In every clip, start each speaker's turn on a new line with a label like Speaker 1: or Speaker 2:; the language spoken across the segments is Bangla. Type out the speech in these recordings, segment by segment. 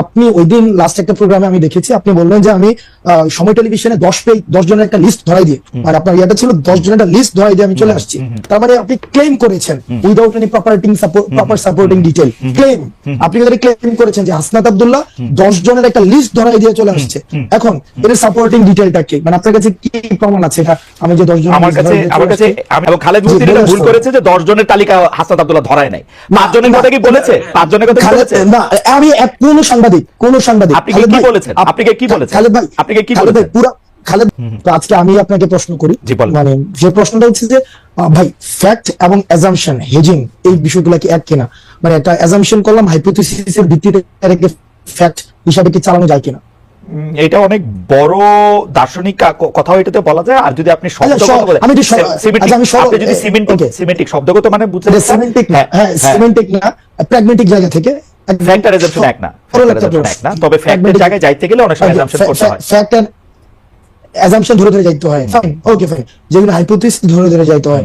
Speaker 1: up আপনি ওই দিন লাস্ট একটা প্রোগ্রামে আমি দেখেছি আপনি বললেন যে আমি সময় টেলিভিশনে দশ পেজ দশ জনের একটা লিস্ট ধরাই দিয়ে আর আপনার ইয়েটা ছিল দশ জনের একটা লিস্ট ধরাই দিয়ে আমি চলে আসছি। তার মানে আপনি ক্লেম করেছেন উইদাউট এনি প্রপার্টিং প্রপার সাপোর্টিং ডিটেল ক্লেম আপনি যদি ক্লেম করেছেন যে হাসনাত আব্দুল্লাহ দশ জনের একটা লিস্ট ধরাই দিয়ে চলে আসছে এখন এর সাপোর্টিং ডিটেলটা কি? মানে আপনার কাছে কি প্রমাণ আছে? এটা আমি যে দশ জন
Speaker 2: আমার কাছে আমার কাছে আমি- খালেদ এটা ভুল করেছে যে দশ জনের তালিকা হাসনাত আব্দুল্লাহ ধরায় নাই। পাঁচ জনের কথা কি বলেছে? পাঁচ জনের কথা বলেছে?
Speaker 1: না আমি এক কোন সাংবাদিক কোন সাংবাদিক
Speaker 2: আপনি কি বলেছেন?
Speaker 1: আপ-
Speaker 2: আপনি কি বলেছেন?
Speaker 1: খালেদ ভাই
Speaker 2: আপনি কি বলেছেন?
Speaker 1: পুরা খালেদ তো আজকে আমি আপনাকে প্রশ্ন করি। মানে যে প্রশ্নটা হচ্ছে যে ভাই ফ্যাক্ট এবং অ্যাজাম্পশন হেজিং এই বিষয়গুলো কি এক কিনা? মানে একটা অ্যাজাম্পশন করলাম হাইপোথিসিসের ভিত্তিতে এটাকে ফ্যাক্ট হিসাবে কি চালানো যায় কিনা?
Speaker 2: এটা অনেক বড় দার্শনিক কা- ক- কথাও এটাতে বলা যায়। আর যদি আপনি শব্দগত
Speaker 1: আচ্ছা,
Speaker 2: বলেন,
Speaker 1: আমি একটু আচ্ছা,
Speaker 2: আপনি যদি সিমেন্টিক সিমেন্টিক শব্দগত মানে বুঝতে
Speaker 1: সিমেন্টিক না।
Speaker 2: হ্যাঁ,
Speaker 1: হ্যাঁ
Speaker 2: হ্যাঁ।
Speaker 1: সিমেন্টিক না প্র্যাগমেটিক জায়গা থেকে
Speaker 2: Fact অ্যাজাম্পশন এক না। ফ্যাক্টর এক না। তবে ফ্যাক্টের জায়গায় যাইতে গেলে অনেক সময় অ্যাজাম্পশন করতে হয়।
Speaker 1: ফ্যাক্ট এন্ড অ্যাজাম্পশন ধরে ধরে যাইতে হয় ফাইন ওকে ফাইন যেগুলো হাইপোথিস ধরে ধরে যাইতে হয়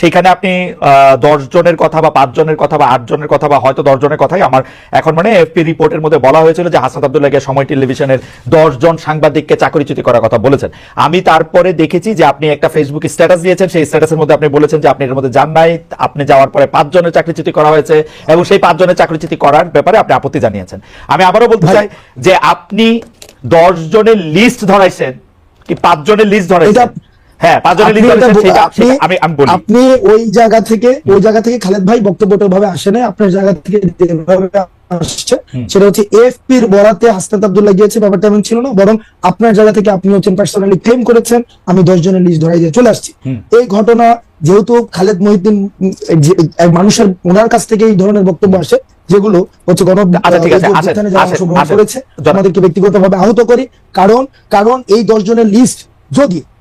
Speaker 2: সেখানে আপনি দশ জনের কথা বা পাঁচ জনের কথা বা আট জনের কথা বা হয়তো দশ জনের কথাই আমার এখন মানে এফপি রিপোর্টের মধ্যে বলা হয়েছিল যে হাসান আব্দুল্লাহকে সময় টেলিভিশনের দশ জন সাংবাদিককে চাকরিচ্যুতি করার কথা বলেছেন। আমি তারপরে দেখেছি যে আপনি একটা ফেসবুক স্ট্যাটাস দিয়েছেন সেই স্ট্যাটাসের মধ্যে আপনি বলেছেন যে আপনি এর মধ্যে যান নাই আপনি যাওয়ার পরে পাঁচ জনের চাকরিচ্যুতি করা হয়েছে এবং সেই পাঁচ জনের চাকরিচ্যুতি করার ব্যাপারে আপনি আপত্তি জানিয়েছেন। আমি আবারও বলতে চাই যে আপনি দশ জনের লিস্ট ধরাইছেন কি পাঁচ জনের লিস্ট ধরাইছেন? হ্যাঁ
Speaker 1: আপনি
Speaker 2: আমি আমি বলি।
Speaker 1: ওই জায়গা থেকে ওই জায়গা থেকে খালেদ ভাই বক্তব্যটা ভাবে আসে নাই আপনার জায়গা থেকে যেভাবে আসছে সেটা হচ্ছে এফপি এর বরাতে হাসনাত আব্দুল্লাহ গিয়েছে ব্যাপারটা এমন ছিল না বরং আপনার জায়গা থেকে আপনি হচ্ছেন পার্সোনালি ক্লেম করেছেন আমি দশ জনের লিস্ট ধরাই দিয়ে চলে আসছি। এই ঘটনা যেহেতু খালেদ মহিউদ্দিন মানুষের ওনার কাছ থেকে এই ধরনের বক্তব্য আসে যেগুলো হচ্ছে গণ
Speaker 2: আচ্ছা, ঠিক আছে,
Speaker 1: এই যে
Speaker 2: আসেন,
Speaker 1: অভ্যুত্থানে যারা
Speaker 2: আসেন,
Speaker 1: অংশগ্রহণ করেছে আমাদেরকে ব্যক্তিগতভাবে আহত করি কারণ কারণ এই দশ জনের লিস্ট যদি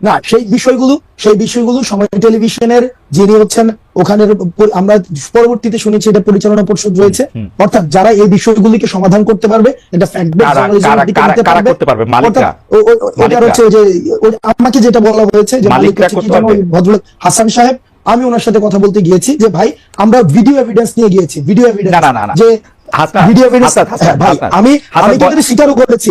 Speaker 1: না সেই বিষয়গুলো সেই বিষয়গুলো সময় টেলিভিশনের যিনি হচ্ছেন ওখানে আমরা পরবর্তীতে শুনেছি এটা পরিচালনা পরিষদ রয়েছে। অর্থাৎ যারা এই বিষয়গুলিকে সমাধান করতে পারবে এটা ফ্যাক্ট
Speaker 2: কারা- কারা- কারা- কারা করতে পারবে? মালিকরা?
Speaker 1: ওটা হচ্ছে যে আমাকে যেটা বলা হয়েছে যে ভদ্রলোক হাসান সাহেব আমি ওনার সাথে কথা বলতে গিয়েছি যে ভাই আমরা ভিডিও এভিডেন্স নিয়ে গিয়েছি ভিডিও এভিডেন্স। যে ভিডিও এভিডেন্স
Speaker 2: হাসনাত,
Speaker 1: ভাই আমি আমি কিন্তু স্বীকারও করেছি।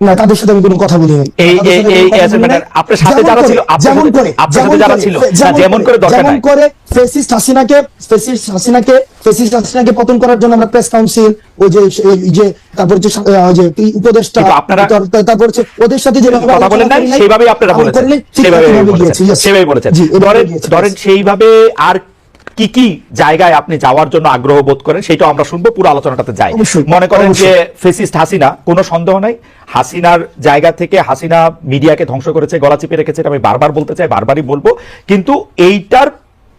Speaker 1: না তাদের সাথে আমি কোনো কথা বলি নাই।
Speaker 2: এই- এই-। এর আপনার সাথে যারা ছিল,
Speaker 1: যেমন করে
Speaker 2: আপনার সাথে যারা ছিল,
Speaker 1: যেমন
Speaker 2: করে দরকার
Speaker 1: যেমন করে ফেসিস্ট হাসিনাকে ফেসিস্ট হাসিনাকে ফেসিস্ট হাসিনাকে পতন করার জন্য আমরা প্রেস কাউন্সিল ওই যে এই যে তারপর যে যে উপদেষ্টা
Speaker 2: আপনারা-
Speaker 1: তারপর হচ্ছে ওদের সাথে যে
Speaker 2: কথা বলেন সেইভাবেই আপনারা বলেছেন সেভাবে বলেছেন ধরেন সেইভাবে আর কি কি জায়গায় আপনি যাওয়ার জন্য আগ্রহ বোধ করেন সেটাও আমরা শুনব পুরো আলোচনাটাতে যাই। মনে করেন যে ফেসিস্ট হাসিনা কোনো সন্দেহ নাই। হাসিনার জায়গা থেকে হাসিনা মিডিয়াকে ধ্বংস করেছে গলা চিপে রেখেছে এটা আমি বারবার বলতে চাই বারবারই বলব। কিন্তু এইটার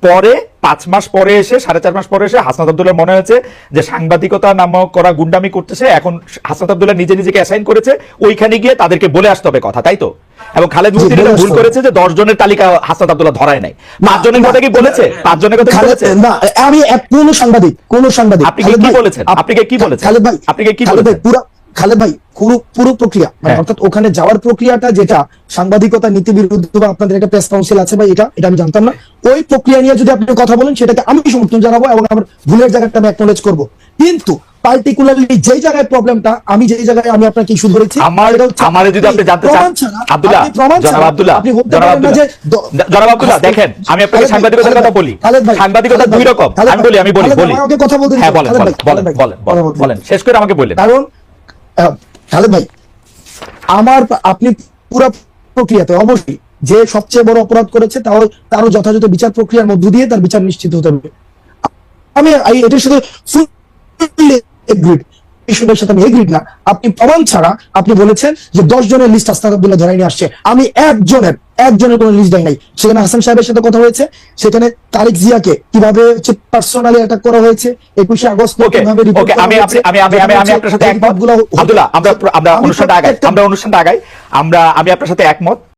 Speaker 2: পরে পাঁচ মাস পরে এসে সাড়ে চার মাস পরে এসে হাসনাত আব্দুল্লাহ মনে হয়েছে যে সাংবাদিকতা নামক করা গুন্ডামি করতেছে এখন হাসনাত আব্দুল্লাহ নিজে নিজেকে অ্যাসাইন করেছে ওইখানে গিয়ে তাদেরকে বলে আসতে হবে কথা তাই তো? এবং খালেদ
Speaker 1: বলে
Speaker 2: এটা ভুল করেছে যে দশ জনের তালিকা হাসনাত আব্দুল্লাহ ধরায় নাই পাঁচ জনের কথা কি বলেছে পাঁচ জনের কথা বলেছে
Speaker 1: না আমি এক- কোন সাংবাদিক কোন সাংবাদিক
Speaker 2: আপনি কি বলেছেন? আপনি কি বলেছেন?
Speaker 1: খালেদ ভাই
Speaker 2: আপনি কি বলেছেন?
Speaker 1: পুরো খালেদ ভাই পুরো পুরো প্রক্রিয়া মানে
Speaker 2: হ্যাঁ।
Speaker 1: অর্থাৎ ওখানে যাওয়ার প্রক্রিয়াটা যেটা সাংবাদিকতা নীতি বিরুদ্ধ বা আপনাদের একটা প্রেস কাউন্সিল আছে ভাই এটা এটা আমি জানতাম না ওই প্রক্রিয়া নিয়ে যদি আপনি কথা বলেন সেটাকে আমি সমর্থন জানাব এবং আমার ভুলের জায়গাটা আমি অ্যাকনোলেজ করব কিন্তু পার্টিকুলারলি যেই জায়গায় প্রবলেমটা আমি যেই জায়গায় আমি আপনাকে ইস্যু
Speaker 2: আমার আমারে যদি আপনি জানতে চান আব্দুল্লাহ জনাব আব্দুল্লাহ
Speaker 1: আপনি বলতে
Speaker 2: জনাব
Speaker 1: পারেন না যে
Speaker 2: আব্দুল্লাহ জনাব আব্দুল্লাহ দেখেন আমি আপনাকে সাংবাদিকতার কথা বলি। সাংবাদিকতা দুই রকম। আমি বলি আমি বলি বলি।
Speaker 1: আমাকে কথা বলতে
Speaker 2: হ্যাঁ বলেন বলেন বলেন বলেন বলেন বলেন শেষ করে আমাকে বললেন
Speaker 1: কারণ খালেদ ভাই আমার আপনি পুরো প্রক্রিয়াতে অবশ্যই যে সবচেয়ে বড় অপরাধ করেছে তাও তারও যথাযথ বিচার প্রক্রিয়ার মধ্য দিয়ে তার বিচার নিশ্চিত হতে হবে। আমি এটার সাথে বিষয়টার সাথে আমি এগ্রিড না। আপনি প্রমাণ ছাড়া আপনি বলেছেন যে দশ জনের লিস্ট আব্দুল্লাহ ধরাই নিয়ে আসছে। আমি একজনের একজনের কোনো লিস্ট দেয় নাই। সেখানে হাসান সাহেবের সাথে কথা হয়েছে। সেখানে তারিক জিয়াকে কীভাবে হচ্ছে পার্সোনালি অ্যাটাক করা হয়েছে? একুশে আগস্ট কীভাবে
Speaker 2: আমি আমি আমি আমি আমি আপনার সাথে একমত।
Speaker 1: গুলো-
Speaker 2: আব্দুল্লাহ আমরা আমরা অনুষ্ঠানটা আগাই। আমরা অনুষ্ঠানটা আগাই। আমরা আমি আপনার সাথে একমত।